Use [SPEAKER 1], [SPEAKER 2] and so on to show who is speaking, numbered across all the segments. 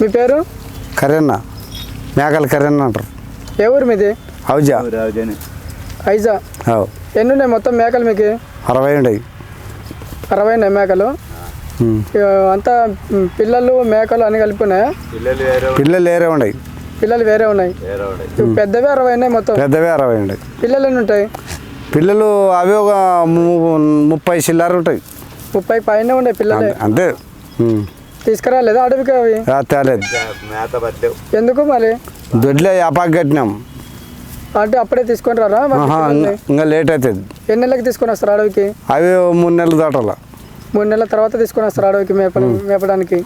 [SPEAKER 1] మీ పేరు?
[SPEAKER 2] కరెన్న. మేకల కరెన్న అంటారు.
[SPEAKER 1] ఏ ఊరు మీది?
[SPEAKER 2] అవుజా
[SPEAKER 1] ఐజా
[SPEAKER 2] అవు
[SPEAKER 1] ఎన్ని ఉన్నాయి మొత్తం మేకలు మీకు?
[SPEAKER 2] అరవై ఉండయి
[SPEAKER 1] అరవై ఉన్నాయి మేకలు అంతా పిల్లలు మేకలు అన్ని కలిపి ఉన్నాయా.
[SPEAKER 2] పిల్లలు వేరే ఉండయి
[SPEAKER 1] పిల్లలు వేరే ఉన్నాయి. పెద్దవి అరవై ఉన్నాయి మొత్తం?
[SPEAKER 2] పెద్దవే అరవై ఉండయి
[SPEAKER 1] పిల్లలు ఎన్ని ఉంటాయి?
[SPEAKER 2] పిల్లలు అవి ఒక ముప్పై చిల్లర ఉంటాయి.
[SPEAKER 1] ముప్పై పైన ఉన్నాయి పిల్లలే.
[SPEAKER 2] అంతే-.
[SPEAKER 1] తీసుకురాలేదా అడవికి అవి?
[SPEAKER 2] తేలేదు.
[SPEAKER 1] ఎందుకు మరి?
[SPEAKER 2] దొడ్లే యాపాకు కట్టినాం.
[SPEAKER 1] అంటే అప్పుడే తీసుకొని రారా?
[SPEAKER 2] ఇంకా- లేట్ అవుతుంది.
[SPEAKER 1] ఎన్ని నెలలకు తీసుకొని వస్తారు అడవికి?
[SPEAKER 2] అవి మూడు నెలలు దాటాల.
[SPEAKER 1] మూడు నెలల తర్వాత తీసుకొని వస్తారు అడవికి మేప మేపడానికి.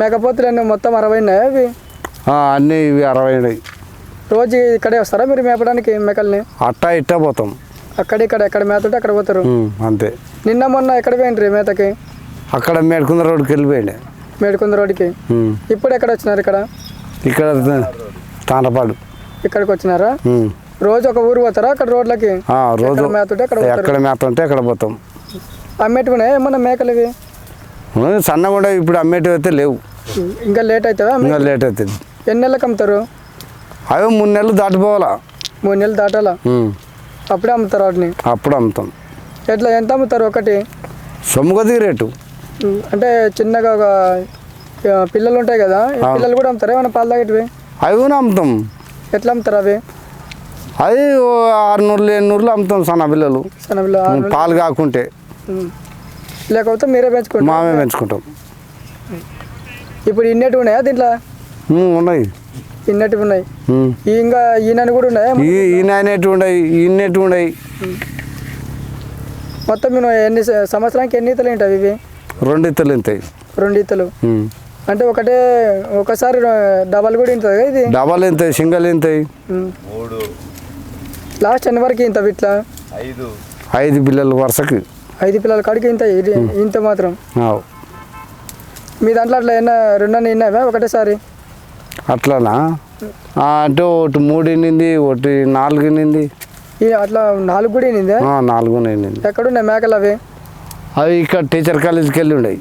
[SPEAKER 1] మేకపోతులు అన్ని మొత్తం అరవై ఉన్నాయా అవి?
[SPEAKER 2] అన్నీ ఇవి అరవై ఉండయి
[SPEAKER 1] రోజు ఇక్కడే వస్తారా మీరు మేపడానికి మేకల్ని?
[SPEAKER 2] అట్టా ఇట్టా పోతాం.
[SPEAKER 1] అక్కడ ఇక్కడ ఎక్కడ మేతుంటే అక్కడ పోతారు.
[SPEAKER 2] అంతే.
[SPEAKER 1] నిన్న మొన్న ఎక్కడ పోయిండ్రి మేతకి?
[SPEAKER 2] అక్కడ మేడుకుంద రోడ్డుకి వెళ్ళిపోయింది
[SPEAKER 1] మేడుకుంద రోడ్డుకి?
[SPEAKER 2] ఉమ్.
[SPEAKER 1] ఇప్పుడు ఎక్కడ వచ్చినారు ఇక్కడ
[SPEAKER 2] ఇక్కడ తాండపాడు
[SPEAKER 1] ఇక్కడికి వచ్చినారా. రోజు ఒక ఊరు పోతారా అక్కడ రోడ్లకి?
[SPEAKER 2] రోజు
[SPEAKER 1] మేతుంటే అక్కడ
[SPEAKER 2] ఎక్కడ మేత ఉంటే అక్కడ పోతాం.
[SPEAKER 1] అమ్మేట్టుకున్నాయి ఏమన్నా మేకలు ఇవి
[SPEAKER 2] సన్నగా ఉండే ఇప్పుడు అమ్మేటివి అయితే లేవు.
[SPEAKER 1] ఇంకా లేట్ అవుతుందా
[SPEAKER 2] ఇంకా లేట్ అవుతుంది
[SPEAKER 1] ఎన్ని నెలలకు అమ్ముతారు?
[SPEAKER 2] అవి మూడు నెలలు దాటిపోవాలా.
[SPEAKER 1] మూడు నెలలు దాటాలా. అప్పుడే అమ్ముతారు వాటిని?
[SPEAKER 2] అప్పుడు అమ్ముతాం.
[SPEAKER 1] ఎట్లా? ఎంత అమ్ముతారు ఒకటి?
[SPEAKER 2] సొమ్ము కొద్దిగా రేటు.
[SPEAKER 1] అంటే చిన్నగా ఒక పిల్లలు ఉంటాయి కదా. పిల్లలు కూడా అమ్ముతారా? ఏమైనా పాలు తాగేటివి?
[SPEAKER 2] అవి కూడా అమ్ముతాం.
[SPEAKER 1] ఎట్లా అమ్ముతారు అవి?
[SPEAKER 2] అది ఓ ఆరు నూరులు ఏడు నూరులు అమ్ముతాం సన్న పిల్లలు పాలు కాకుంటే.
[SPEAKER 1] లేకపోతే మీరే పెంచుకుంటారు?
[SPEAKER 2] మామే పెంచుకుంటాం.
[SPEAKER 1] ఇప్పుడు ఇన్నెటివి ఉన్నాయా దీంట్లో?
[SPEAKER 2] ఉన్నాయి.
[SPEAKER 1] ఇన్నెటివి ఉన్నాయి. ఇంకా ఈయనని కూడా ఉన్నాయా?
[SPEAKER 2] ఈ ఈయనటి ఉండయి ఈయనటి ఉండయి
[SPEAKER 1] మొత్తం ఎన్ని సంవత్సరానికి ఎన్ని ఈతలు ఉంటాయి ఇవి?
[SPEAKER 2] రెండు ఇత్తలు ఇంతాయి
[SPEAKER 1] రెండు
[SPEAKER 2] ఉమ్.
[SPEAKER 1] అంటే ఒకటే ఒకసారి డబల్ కూడా కదా ఇది?
[SPEAKER 2] డబల్ ఇంతాయి సింగల్ ఇంతాయి
[SPEAKER 1] ఉమ్.
[SPEAKER 3] మూడు.
[SPEAKER 1] లాస్ట్ ఎన్ని వరకు ఇంత ఇట్లా
[SPEAKER 3] ఐదు.
[SPEAKER 2] ఐదు పిల్లలు వరుసకి.
[SPEAKER 1] ఐదు పిల్లల కాడికి ఇంత ఇది ఇంత మాత్రం. మీ దాంట్లో అట్లా ఎన్న రెండన్న ఇన్నావా ఒకటేసారి?
[SPEAKER 2] అట్లానా? ఆ, అంటే ఒకటి మూడు నింది ఒకటి నాలుగు నింది
[SPEAKER 1] ఈ అట్లా నాలుగు కూడా
[SPEAKER 2] ఆ, నాలుగు నింది
[SPEAKER 1] ఎక్కడున్నాయి మేకలు అవి?
[SPEAKER 2] అవి ఇక్కడ టీచర్ కాలేజీకి వెళ్ళి ఉండయి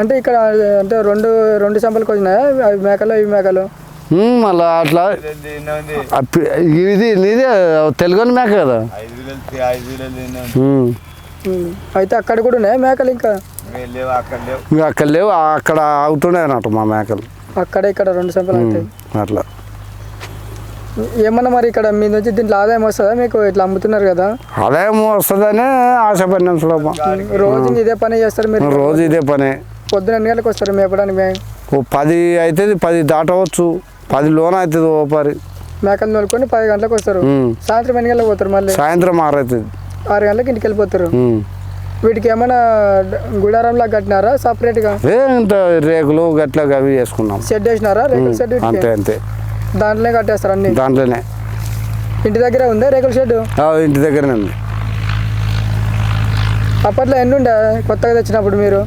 [SPEAKER 1] అంటే ఇక్కడ అంటే రెండు రెండు సంపలకు వచ్చినాయా అవి మేకలు ఇవి మేకలు?
[SPEAKER 2] మళ్ళా అట్లా. ఇది నీదే తెలుగు మేక కదా.
[SPEAKER 1] అయితే అక్కడ కూడా ఉన్నాయి మేకలు ఇంకా?
[SPEAKER 3] అక్కడ లేవు
[SPEAKER 2] అక్కడ ఆగుతున్నాయి అన్నట్టు మా మేకలు.
[SPEAKER 1] అక్కడ ఇక్కడ రెండు సంపలు
[SPEAKER 2] అట్లా.
[SPEAKER 1] ఏమన్నా మరి ఇక్కడ మీ నుంచి దీంట్లో ఆదాయం వస్తుందా? మీకు ఇట్లా అమ్ముతున్నారు కదా.
[SPEAKER 2] ఆదాయం వస్తుందనే ఆశపడినాం సులభం.
[SPEAKER 1] రోజు ఇదే పని చేస్తారు మీరు?
[SPEAKER 2] రోజు ఇదే పని.
[SPEAKER 1] పొద్దున ఎన్ని గంటలకు వస్తారు మేపడానికి మే
[SPEAKER 2] ఓ పది అవుతుంది పది దాటవచ్చు. పది లోన్ అవుతుంది ఓ పరి
[SPEAKER 1] మేకలు తోలుకొని పది గంటలకు వస్తారు. సాయంత్రం ఎన్ని గంటలకు పోతారు మళ్ళీ?
[SPEAKER 2] సాయంత్రం ఆరవుతుంది
[SPEAKER 1] ఆరు గంటలకు ఇంటికి వెళ్ళిపోతారు. వీటికి ఏమైనా గుడారంలా కట్టినారా సపరేట్గా?
[SPEAKER 2] ఇంత రేకులు గట్ల అవి వేసుకున్నాం.
[SPEAKER 1] షెడ్ వేసినారా? రేకుల షెడ్?
[SPEAKER 2] అంతే అంతే.
[SPEAKER 1] దాంట్లోనే కట్టేస్తారు అన్ని.
[SPEAKER 2] దాంట్లోనే.
[SPEAKER 1] ఇంటి దగ్గర ఉందా రేకుల షెడ్
[SPEAKER 2] ఇంటి దగ్గరనే ఉంది.
[SPEAKER 1] అప్పట్లో ఎన్ని ఉండే కొత్తగా తెచ్చినప్పుడు మీరు?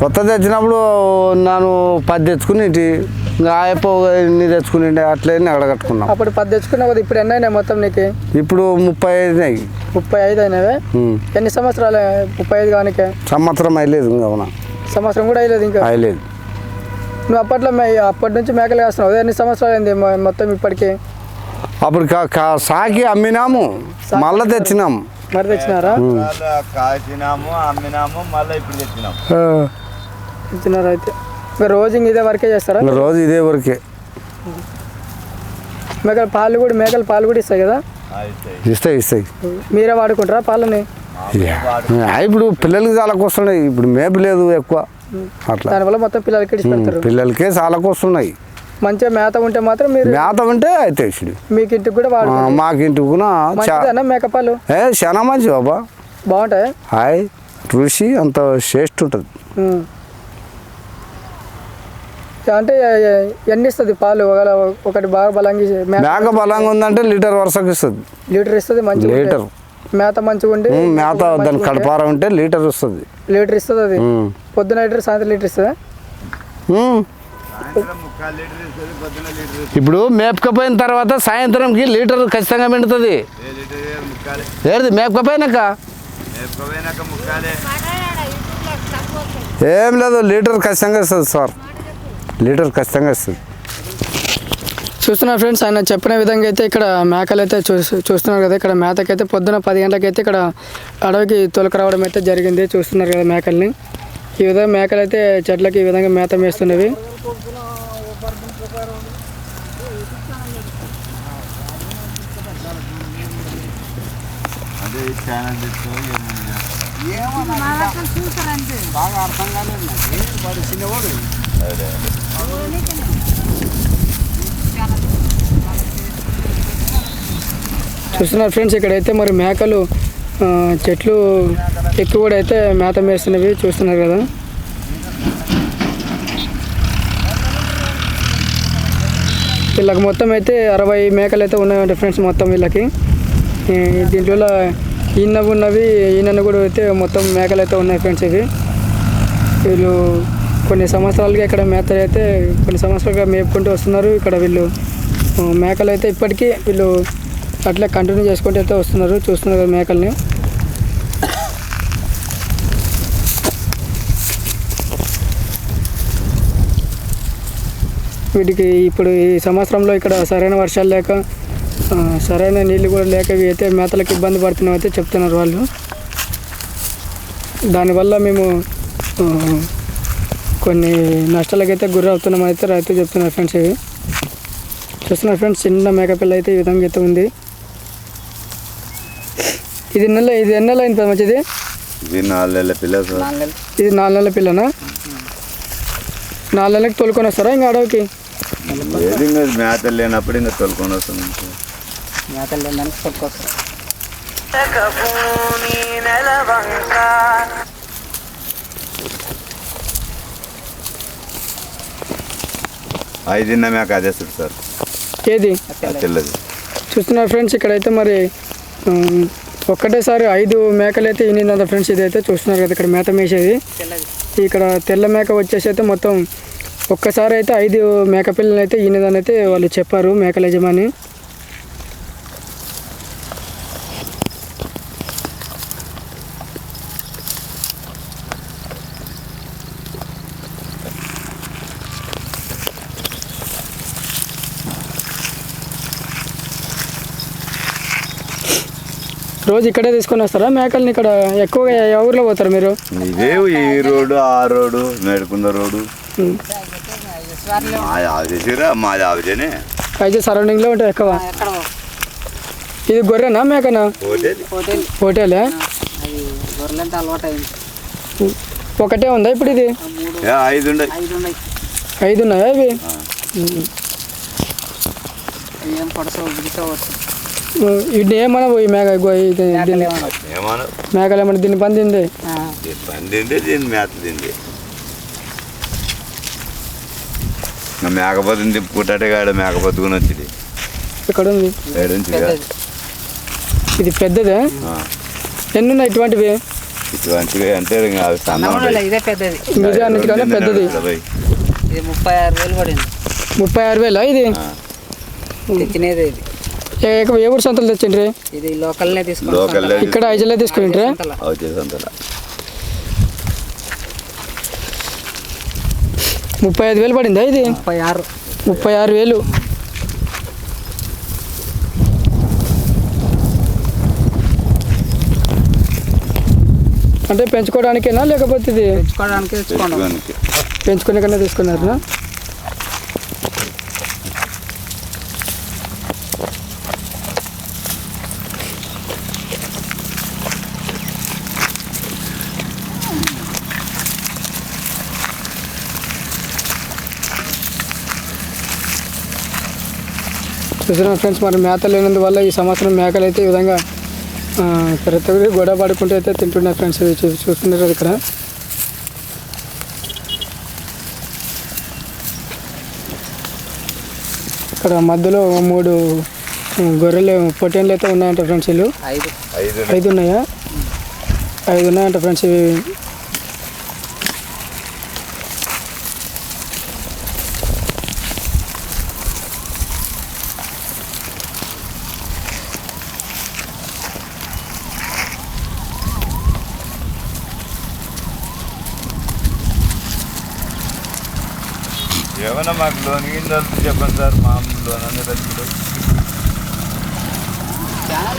[SPEAKER 2] కొత్త తెచ్చినప్పుడు నేను పది తెచ్చుకుని ఆయప్ప ఇన్ని తెచ్చుకుని అట్లే అక్కడ కట్టుకున్నాం.
[SPEAKER 1] అప్పుడు పది తెచ్చుకున్నావు కదా ఇప్పుడు ఎన్ని అయినాయి మొత్తం నీకు?
[SPEAKER 2] ఇప్పుడు ముప్పై అయినాయి.
[SPEAKER 1] ముప్పై ఐదు అయినావే. ఎన్ని సంవత్సరాలు ముప్పై ఐదు కానికే?
[SPEAKER 2] సంవత్సరం అయ్యలేదు ఇంకా అవునా?
[SPEAKER 1] సంవత్సరం కూడా అయ్యలేదు ఇంకా?
[SPEAKER 2] అయ్యలేదు
[SPEAKER 1] నువ్వు అప్పట్లో మే అప్పటి నుంచి మేకలు వేస్తున్నావు అదే ఎన్ని సంవత్సరాలు అయింది మొత్తం ఇప్పటికి?
[SPEAKER 2] అప్పుడు సాకి అమ్మినాము. మళ్ళా తెచ్చినాం
[SPEAKER 1] మరి తెచ్చినారా?
[SPEAKER 3] కాచినాము అమ్మినాము మళ్ళీ ఇప్పుడు తెచ్చినాము.
[SPEAKER 1] ఇచ్చినారా అయితే? ఇంకా రోజు ఇంక ఇదే వరకే చేస్తారా?
[SPEAKER 2] రోజు ఇదే వరకే.
[SPEAKER 1] మేకలు పాలు కూడా మేకలు పాలు కూడా ఇస్తాయి కదా?
[SPEAKER 3] అయితే
[SPEAKER 2] ఇస్తాయి. ఇస్తాయి
[SPEAKER 1] మీరే వాడుకుంటారా పాలని?
[SPEAKER 2] ఆ, ఇప్పుడు పిల్లలకి చాలా వస్తున్నాయి ఇప్పుడు మేపు లేదు ఎక్కువ. అట్లా.
[SPEAKER 1] దానివల్ల మొత్తం పిల్లలకి పెడతారు
[SPEAKER 2] పిల్లలకే చాలా వస్తున్నాయి.
[SPEAKER 1] మంచిగా మేత ఉంటే మాత్రం మీరు
[SPEAKER 2] మేత ఉంటే అయితే.
[SPEAKER 1] మీకు ఇంటికి కూడా
[SPEAKER 2] మాకు ఇంటికి కూడా
[SPEAKER 1] మేకపాలు?
[SPEAKER 2] ఏ చాలా మంచి బాబా.
[SPEAKER 1] బాగుంటాయి?
[SPEAKER 2] హాయ్ రుచి అంత టేస్ట్ ఉంటుంది.
[SPEAKER 1] అంటే ఎన్ని ఇస్తుంది పాలు? ఒకవేళ ఒకటి బాగా బలంగా
[SPEAKER 2] మేక బలంగా ఉందంటే లీటర్ వరుసకు ఇస్తుంది.
[SPEAKER 1] లీటర్ ఇస్తుంది ఉంటే.
[SPEAKER 2] లీటర్.
[SPEAKER 1] మేత మంచిగా ఉండి
[SPEAKER 2] మేత దాని కడపార ఉంటే లీటర్ వస్తుంది.
[SPEAKER 1] లీటర్ ఇస్తుంది అది. పొద్దున లీటర్ సాయంత్రం లీటర్ ఇస్తుందా?
[SPEAKER 2] ఇప్పుడు మేపకపోయిన తర్వాత సాయంత్రంకి లీటర్ ఖచ్చితంగా
[SPEAKER 3] ముక్కాలే
[SPEAKER 2] ఏది మేపకపోయినాక? ఏం లేదు లీటర్ ఖచ్చితంగా ఇస్తుంది సార్. లీటర్ ఖచ్చితంగా ఇస్తుంది.
[SPEAKER 1] చూస్తున్నారు ఫ్రెండ్స్. ఆయన చెప్పిన విధంగా అయితే ఇక్కడ మేకలు అయితే చూ చూస్తున్నారు కదా. ఇక్కడ మేతకైతే పొద్దున పది గంటలకైతే ఇక్కడ అడవికి తొలక రావడం అయితే జరిగింది. చూస్తున్నారు కదా మేకల్ని. ఈ విధంగా మేకలు అయితే చెట్లకి ఈ విధంగా మేత మేస్తున్నవి.
[SPEAKER 2] బాగా అర్థం కాలేదు
[SPEAKER 1] చూస్తున్నారు ఫ్రెండ్స్ ఇక్కడైతే మరి మేకలు చెట్లు ఎక్కువ కూడా అయితే మేత మేస్తున్నవి చూస్తున్నారు కదా. వీళ్ళకి మొత్తం అయితే అరవై మేకలు అయితే ఉన్నాయంటే ఫ్రెండ్స్ మొత్తం వీళ్ళకి. దీంట్లో ఈయన ఉన్నవి ఈయన కూడా అయితే మొత్తం మేకలు అయితే ఉన్నాయి ఫ్రెండ్స్ ఇవి. వీళ్ళు కొన్ని సంవత్సరాలుగా ఇక్కడ మేత అయితే కొన్ని సంవత్సరాలుగా మేపుకుంటూ వస్తున్నారు. ఇక్కడ వీళ్ళు మేకలు అయితే ఇప్పటికీ వీళ్ళు అట్లా కంటిన్యూ చేసుకుంటూ అయితే వస్తున్నారు చూస్తున్నారు మేకల్ని. వీటికి ఇప్పుడు ఈ సంవత్సరంలో ఇక్కడ సరైన వర్షాలు లేక సరైన నీళ్ళు కూడా లేక ఇవి అయితే మేతలకు ఇబ్బంది పడుతున్నాం అయితే చెప్తున్నారు వాళ్ళు. దానివల్ల మేము కొన్ని నష్టాలకైతే గురవుతున్నాం అయితే రైతు చెప్తున్నారు ఫ్రెండ్స్ ఇవి. చూస్తున్నారు ఫ్రెండ్స్ చిన్న మేకపిల్ల అయితే ఈ విధంగా అయితే ఉంది. ఇది నెల ఇది ఎన్ని నెలలు అయింది మంచిది?
[SPEAKER 3] ఇది నాలుగు నెలల పిల్ల సార్.
[SPEAKER 1] ఇది నాలుగు నెలల పిల్లనా? నాలుగు నెలలకు తోలుకొని వస్తారా ఇంకా అడవికి?
[SPEAKER 3] ఇంకా మేత లేనప్పుడు ఇంకా తొలుకొని వస్తుంది ఐదున్న మేక అదే సార్
[SPEAKER 1] ఏది?
[SPEAKER 3] తెల్లది.
[SPEAKER 1] చూస్తున్నారు ఫ్రెండ్స్ ఇక్కడైతే మరి ఒక్కటేసారి ఐదు మేకలు అయితే ఈనిందంట ఫ్రెండ్స్ ఇదైతే చూస్తున్నారు కదా ఇక్కడ మేత మేసేది. ఇక్కడ తెల్ల మేక వచ్చేసి అయితే మొత్తం ఒక్కసారి అయితే ఐదు మేక పిల్లలు అయితే ఈనిందని అయితే వాళ్ళు చెప్పారు మేకల యజమాని. రోజు ఇక్కడే తీసుకొని వస్తారా? మేకల్ని ఇక్కడ ఎక్కువగా ఏ ఊర్లో పోతారు మీరు?
[SPEAKER 3] ఇదే ఈ రోడ్డు ఆ రోడ్డు మేడుకున్న రోడ్డు. మాది ఆవిదేసిరా మాది ఆవిదేనే
[SPEAKER 1] అయితే సరౌండింగ్లో ఉంటాయి ఎక్కువ. ఇది గొర్రెనా మేకనా?
[SPEAKER 3] హోటల్.
[SPEAKER 1] హోటలే.
[SPEAKER 4] అది గొర్రెలంటే అలవాటు అయింది
[SPEAKER 1] ఒకటే ఉందా ఇప్పుడు ఇది?
[SPEAKER 3] ఏ, ఐదు ఉండే
[SPEAKER 4] ఐదు ఉన్నాయి.
[SPEAKER 1] ఐదు ఉన్నాయా ఇవి?
[SPEAKER 4] ఏం పడసవు గిడిసవచ్చు
[SPEAKER 1] ఇది ఏమన్నా పోయి మేక ఇది దీన్ని మేకలు ఏమన్నా దీన్ని పందింది
[SPEAKER 3] దీని పని తింటే దీని మేత తింది. మేకపోతుంది తిప్పుకుంటే కాడ మేకపోతుకుని వచ్చింది.
[SPEAKER 1] ఇక్కడ ఉంది ఇది పెద్దదే? ఎన్ని ఉన్నాయి ఇటువంటివి?
[SPEAKER 3] ఇటువంటివి అంటే
[SPEAKER 4] ఇదే పెద్దది.
[SPEAKER 1] ఇది
[SPEAKER 4] ముప్పై ఆరు వేలు పడింది.
[SPEAKER 1] ముప్పై ఆరు వేలా ఇది?
[SPEAKER 4] తెచ్చినది ఇది.
[SPEAKER 1] ఊరు సంతలు తెచ్చిండ్రి?
[SPEAKER 4] ఇది లోకల్నే తీసుకుంటాం
[SPEAKER 3] లోకల్లో
[SPEAKER 1] ఇక్కడ ఐజలే
[SPEAKER 3] అవుతుంది అంతలా
[SPEAKER 1] ముప్పై ఐదు వేలు పడిందా ఇది?
[SPEAKER 4] ముప్పై ఆరు.
[SPEAKER 1] ముప్పై ఆరు వేలు. అంటే పెంచుకోవడానికేనా లేకపోతే ఇది
[SPEAKER 4] తెచ్చుకోండి
[SPEAKER 3] తెచ్చుకోనికి
[SPEAKER 1] పెంచుకునే కన్నా తీసుకున్నారా? చూస్తున్నాం ఫ్రెండ్స్ మరి మేత లేనందువల్ల ఈ సంవత్సరం మేకలు అయితే ఈ విధంగా ప్రతి ఒక్కరి గొడవ పడుకుంటూ అయితే తింటున్నారు ఫ్రెండ్స్. ఇవి చూస్తున్నారు కదా ఇక్కడ. ఇక్కడ మధ్యలో మూడు గొర్రెలు పొట్టేళ్ళు అయితే ఉన్నాయంట ఫ్రెండ్స్ వీళ్ళు.
[SPEAKER 4] ఐదు
[SPEAKER 1] ఉన్నాయా? ఐదు ఉన్నాయంట ఫ్రెండ్స్ ఇవి.
[SPEAKER 3] ఏమైనా మాకు లోన్ కింద చెప్పండి సార్? మామూలు లోన్ అనేది
[SPEAKER 4] చాలా